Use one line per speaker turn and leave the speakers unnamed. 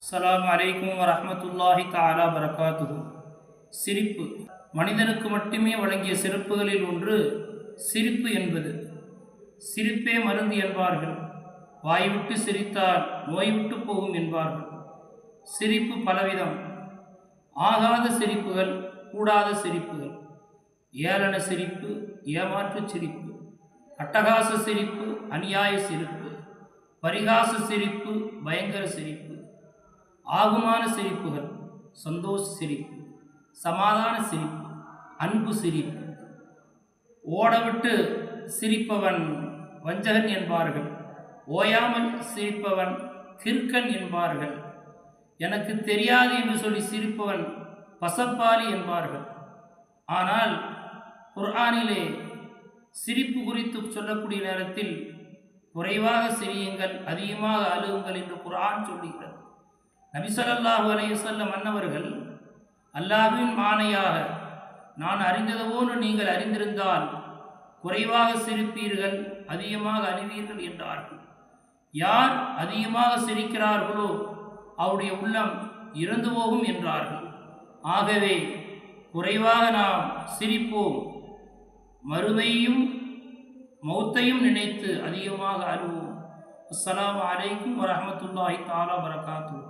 அஸ்லாம் அலைக்கும் வரமத்துல்லாஹி தாலா பரகாத்துஹு. சிரிப்பு. மனிதனுக்கு மட்டுமே வழங்கிய சிறப்புகளில் ஒன்று சிரிப்பு என்பது. சிரிப்பே மருந்து என்பார்கள். வாய்விட்டு சிரித்தால் நோய்விட்டு போகும் என்பார்கள். சிரிப்பு பலவிதம். ஆகாத சிரிப்புகள் கூடாத சிரிப்புகள். ஏளன சிரிப்பு ஏமாற்று சிரிப்பு. அட்டகாச சிரிப்பு அநியாய சிரிப்பு. பரிகாச சிரிப்பு பயங்கர சிரிப்பு. ஆகுமான சிரிப்புகள் சந்தோஷ சிரிப்பு சமாதான சிரிப்பு அன்பு சிரிப்பு. ஓடவிட்டு சிரிப்பவன் வஞ்சகன் என்பார்கள். ஓயாமல் சிரிப்பவன் கிற்கன் என்பார்கள். எனக்கு தெரியாது என்று சொல்லி சிரிப்பவன் பசப்பாலி என்பார்கள். ஆனால் குர்ஆனிலே சிரிப்பு குறித்து சொல்லக்கூடிய நேரத்தில் குறைவாக சிரியுங்கள் அதிகமாக அழுகுங்கள் என்று குர்ஆன் சொல்லுகிறது. நபிசல்லாஹு அலையுசல்லம் மன்னவர்கள் அல்லாஹுவின் மானையாக நான் அறிந்தது போன்று நீங்கள் அறிந்திருந்தால் குறைவாக சிரிப்பீர்கள் அதிகமாக அறிவீர்கள் என்றார்கள். யார் அதிகமாக சிரிக்கிறார்களோ அவருடைய உள்ளம் இறந்து போகும் என்றார்கள். ஆகவே குறைவாக நாம் சிரிப்போம். மறுமையும் மௌத்தையும் நினைத்து அதிகமாக அழுவோம். அஸ்லாம் வலைக்கும் வரமத்துல்லாஹி தாலா வரகாத்து